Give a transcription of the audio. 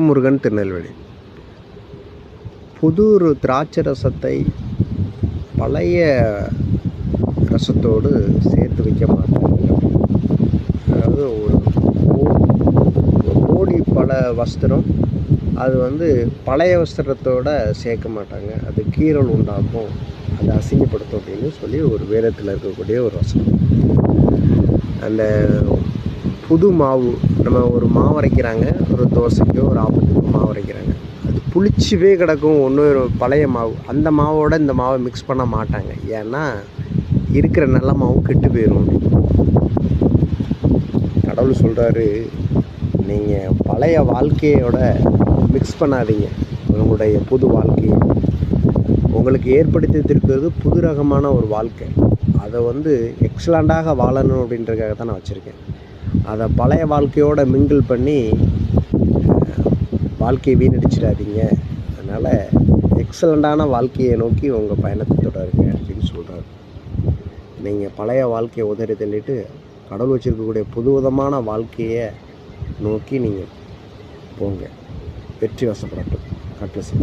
முருகன் திருநெல்வேலி. புது திராட்சை ரசத்தை பழைய ரசத்தோடு சேர்த்து வைக்க மாட்டாங்க. அதாவது ஒரு கோடி பல வஸ்திரம் அது வந்து பழைய வஸ்திரத்தோட சேர்க்க மாட்டாங்க. அது கீறல் உண்டாக்கும் அதை அசிங்கப்படுத்தும் அப்படின்னு சொல்லி ஒரு வேதத்தில் இருக்கக்கூடிய ஒரு வசனம். அந்த புது மாவு. நம்ம ஒரு மாவு அரைக்கிறாங்க ஒரு தோசைக்கோ ஒரு ஆப்பத்துக்கோ மாவு அரைக்கிறாங்க. அது புளிச்சுவே கிடக்கும் ஒன்று பழைய மாவு. அந்த மாவோட இந்த மாவை மிக்ஸ் பண்ண மாட்டாங்க. ஏன்னா இருக்கிற நல்ல மாவு கெட்டு போயிடும் கடவுள் சொல்கிறாரு நீங்கள் பழைய வாழ்க்கையோட மிக்ஸ் பண்ணாதீங்க. உங்களுடைய புது வாழ்க்கையை உங்களுக்கு ஏற்படுத்தியிருக்கிறது புது ரகமான ஒரு வாழ்க்கை. அதை வந்து எக்ஸலண்ட்டாக வாழணும் அப்படின்றதுக்காக தான் நான் வச்சுருக்கேன். அதை பழைய வாழ்க்கையோட மிங்கிள் பண்ணி வாழ்க்கையை வீணடிச்சிடாதீங்க. அதனால் எக்ஸலண்ட்டான வாழ்க்கையை நோக்கி உங்கள் பயணத்தை தொடருங்க அப்படின்னு சொல்கிறாரு நீங்கள் பழைய வாழ்க்கையை உதறி தள்ளிட்டு கடவுள் வச்சுருக்கக்கூடிய புதுவிதமான வாழ்க்கையை நோக்கி நீங்கள் போங்க. வெற்றி வசப்படட்டும். கட்லசி